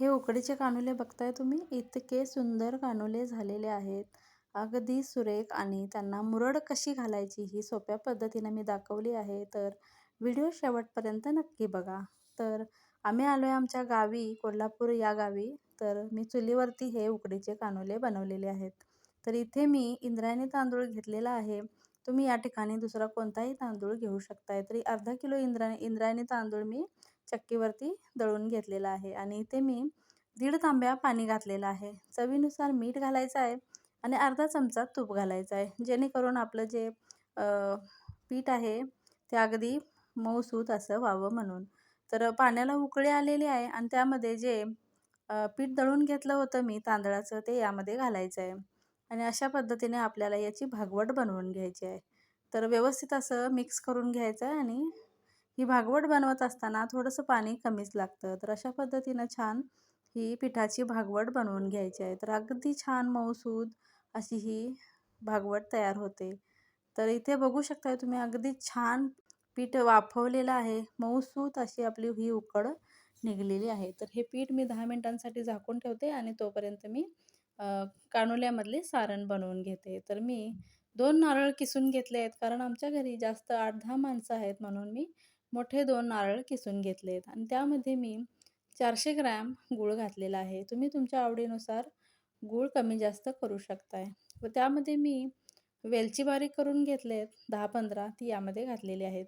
हे उकडीचे कानुले बघताय तुम्ही? इतके सुंदर कानुले झालेले आहेत. अगदी सुरेख आणि त्यांना मुरड कशी घालायची ही सोप्या पद्धतीने मी दाखवली आहे. तर व्हिडिओ शेवटपर्यंत नक्की बघा. तर आम्ही आलो आहे आमच्या गावी कोल्हापूर या गावी. तर मी चुलीवरती हे उकडीचे कानुले बनवलेले आहेत. तर इथे मी इंद्रायणी तांदूळ घेतलेला आहे. तुम्ही या ठिकाणी दुसरा कोणताही तांदूळ घेऊ शकताय. तरी अर्धा किलो इंद्रा इंद्रायणी तांदूळ मी चक्कीवरती दळून घेतलेला आहे आणि इथे मी दीड तांब्या पाणी घातलेलं आहे. चवीनुसार मीठ घालायचं आहे आणि अर्धा चमचा तूप घालायचं आहे. जेणेकरून आपलं जे पीठ आहे ते अगदी मऊसूत असं व्हावं म्हणून. तर पाण्याला उकळी आलेली आहे आणि त्यामध्ये जे पीठ दळून घेतलं होतं मी तांदळाचं ते यामध्ये घालायचं आहे. आणि अशा पद्धतीने आपल्याला याची भागवट बनवून घ्यायची आहे. तर व्यवस्थित असं मिक्स करून घ्यायचं आहे आणि ही भागवट बनवत असताना थोडंसं पाणी कमीच लागतं. तर अशा पद्धतीनं छान ही पिठाची भागवट बनवून घ्यायची आहे. तर अगदी छान मऊसूद अशी ही भागवट तयार होते. तर इथे बघू शकता तुम्ही अगदी छान पीठ वाफवलेलं आहे. मऊसूत अशी आपली ही उकड निघलेली आहे. तर हे पीठ मी दहा मिनटांसाठी झाकून ठेवते आणि तोपर्यंत मी कानोल्यामधले सारण बनवून घेते. तर मी दोन नारळ किसून घेतले आहेत. कारण आमच्या घरी जास्त आठ दहा माणसं आहेत म्हणून मी मोठे दोन नारळ किसून घेतले आहेत आणि त्यामध्ये मी चारशे ग्रॅम गूळ घातलेला आहे. तुम्ही तुमच्या आवडीनुसार गूळ कमी जास्त करू शकताय. व त्यामध्ये मी वेलची बारीक करून घेतले आहेत दहा पंधरा ती यामध्ये घातलेली आहेत.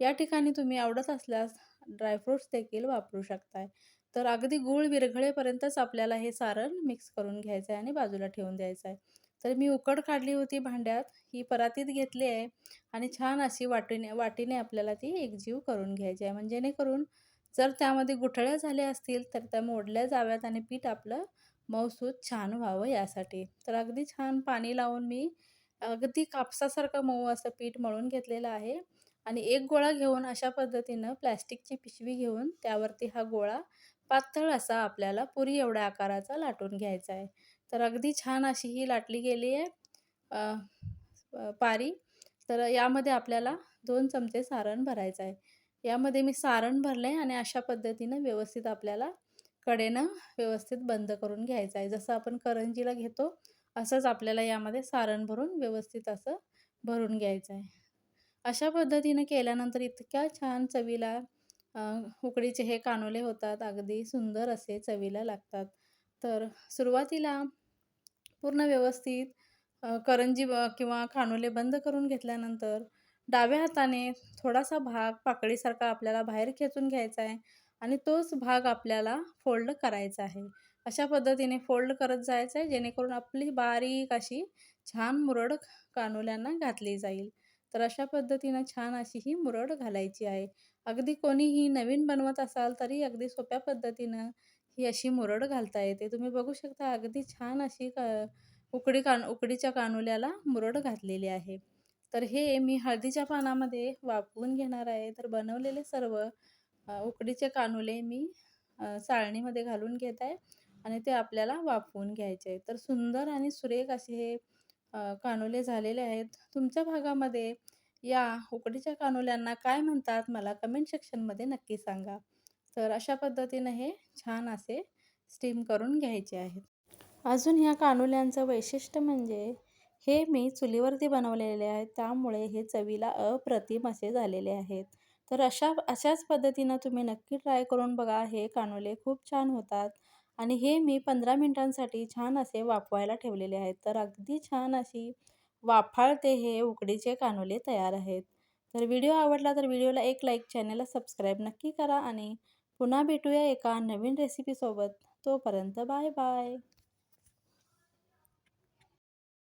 या ठिकाणी तुम्ही आवडत असल्यास ड्रायफ्रूट्स देखील वापरू शकताय. तर अगदी गूळ विरघळेपर्यंतच आपल्याला हे सारण मिक्स करून घ्यायचं आहे आणि बाजूला ठेवून द्यायचं आहे तर मी उकड काढली होती भांड्यात ही परातीत घेतली आहे आणि छान अशी वाटीने वाटीने आपल्याला ती एकजीव करून घ्यायची आहे. म्हणजे जेणेकरून जर त्यामध्ये गुठळ्या झाल्या असतील तर त्या मोडल्या जाव्यात आणि पीठ आपलं मऊसूत छान व्हावं यासाठी. तर अगदी छान पाणी लावून मी अगदी कापसासारखं मऊ असं पीठ मळून घेतलेलं आहे आणि एक गोळा घेऊन अशा पद्धतीनं प्लॅस्टिकची पिशवी घेऊन त्यावरती हा गोळा पातळ असा आपल्याला पुरी एवढ्या आकाराचा लाटून घ्यायचा आहे. तर अगदी छान अशी ही लाटली गेली आहे पारी. तर यामध्ये आपल्याला दोन चमचे सारण भरायचं आहे. यामध्ये मी सारण भरलं आहे आणि अशा पद्धतीनं व्यवस्थित आपल्याला कडेनं व्यवस्थित बंद करून घ्यायचं आहे. जसं आपण करंजीला घेतो असंच आपल्याला यामध्ये सारण भरून व्यवस्थित असं भरून घ्यायचं आहे. अशा पद्धतीनं केल्यानंतर इतक्या छान चवीला उकडीचे हे कानोले होतात. अगदी सुंदर असे चवीला लागतात. तर सुरुवातीला पूर्ण व्यवस्थित करंजी किंवा खानोले बंद करून घेतल्यानंतर डाव्या हाताने थोडासा भाग पाकळीसारखा आपल्याला बाहेर खेचून घ्यायचा आहे आणि तोच भाग आपल्याला फोल्ड करायचा आहे. अशा पद्धतीने फोल्ड करत जायचं आहे जेणेकरून आपली बारीक अशी छान मुरड कानोल्यांना घातली जाईल. तर अशा पद्धतीनं छान अशी ही मुरड घालायची आहे. अगदी कोणीही नवीन बनवत असाल तरी अगदी सोप्या पद्धतीनं ही अशी मुरड घालता येते. तुम्ही बघू शकता अगदी छान अशी क उकडी कान उकडीच्या कानुल्याला मुरड घातलेली आहे. तर हे मी हळदीच्या पानामध्ये वापरून घेणार आहे. तर बनवलेले सर्व उकडीचे कानुले मी चाळणीमध्ये घालून घेत आहे आणि ते आपल्याला वाफवून घ्यायचे आहे तर सुंदर आणि सुरेख असे हे कानुले झालेले आहेत. तुमच्या भागामध्ये या उकडीच्या कानुल्यांना काय म्हणतात? मला कमेंट सेक्शनमध्ये नक्की सांगा. तर अशा पद्धतीनं हे छान असे स्टीम करून घ्यायचे आहेत. अजून ह्या कानुल्यांचं वैशिष्ट्य म्हणजे हे मी चुलीवरती बनवलेले आहेत त्यामुळे हे चवीला अप्रतिम असे झालेले आहेत. तर अशा अशाच पद्धतीनं तुम्ही नक्की ट्राय करून बघा हे कानुले खूप छान होतात. आणि हे मी पंधरा मिनटांसाठी छान असे वाफवायला ठेवलेले आहेत. तर अगदी छान अशी वाफाळते हे उकडीचे कानुले तयार आहेत. तर व्हिडिओ आवडला तर व्हिडिओला एक लाईक चॅनलला सबस्क्राईब नक्की करा आणि पुन्हा भेटूया एका नवीन रेसिपीसोबत तोपर्यंत बाय बाय.